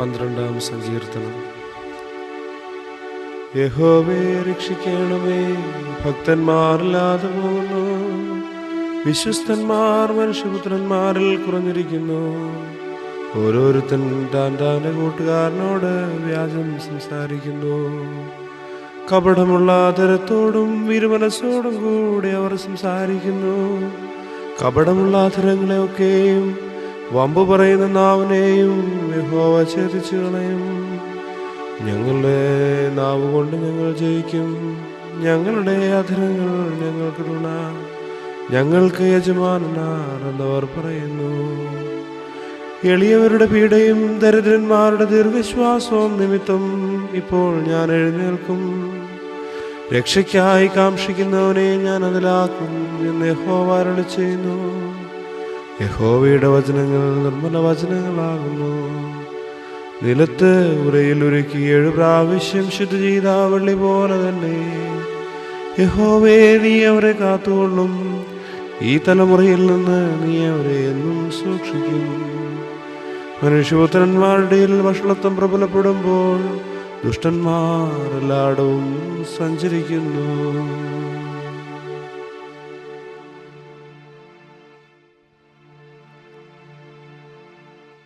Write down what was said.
പന്ത്രണ്ടാം സങ്കീർത്തനം. യഹോവേ രക്ഷിക്കണമേ. ഭക്തന്മാരില്ലാതെ പോകുന്നു. വിശ്വസ്തന്മാർ മനുഷ്യപുത്രന്മാരിൽ കുറഞ്ഞിരിക്കുന്നു. ഓരോരുത്തൻ താൻ താന്റെ കൂട്ടുകാരനോട് വ്യാജം സംസാരിക്കുന്നു. കപടമുള്ള തരത്തോടും വിരുമനസ്സോടും കൂടി അവർ സംസാരിക്കുന്നു. കപടമുള്ള അധരങ്ങളെയൊക്കെയും വമ്പ് പറയുന്ന നാവിനെയും യഹോവ ചരിച്ചു കളയും. ഞങ്ങളുടെ നാവ് കൊണ്ട് ഞങ്ങൾ ജയിക്കും. ഞങ്ങളുടെ അധരങ്ങൾ ഞങ്ങൾക്ക് തുണ ഞങ്ങൾക്ക് യജമാനാർ പറയുന്നു. എളിയവരുടെ പീഡയും ദരിദ്രന്മാരുടെ ദീർഘശ്വാസവും നിമിത്തം ഇപ്പോൾ ഞാൻ എഴുന്നേൽക്കും. രക്ഷയ്ക്കായി കാക്ഷിക്കുന്നവനെ ഞാൻ അതിലാക്കും എന്ന് ഹോവാരളി ചെയ്യുന്നു യഹോവയുടെ വചനങ്ങൾ നിർമ്മല വചനങ്ങളാകുന്നു. നിലത്ത് ഉറയിൽ ഉരുക്കി ഏഴ് പ്രാവശ്യം ശുദ്ധ ചെയ്ത വള്ളി പോലെ തന്നെ. യഹോവേ നീ അവരെ കാത്തുകൊള്ളും. ഈ തലമുറയിൽ നിന്ന് നീ അവരെ എന്നും സൂക്ഷിക്കും. മനുഷ്യപുത്രന്മാരുടെ വഷളത്വം പ്രബലപ്പെടുമ്പോൾ ദുഷ്ടന്മാർ എല്ലായിടവും സഞ്ചരിക്കുന്നു.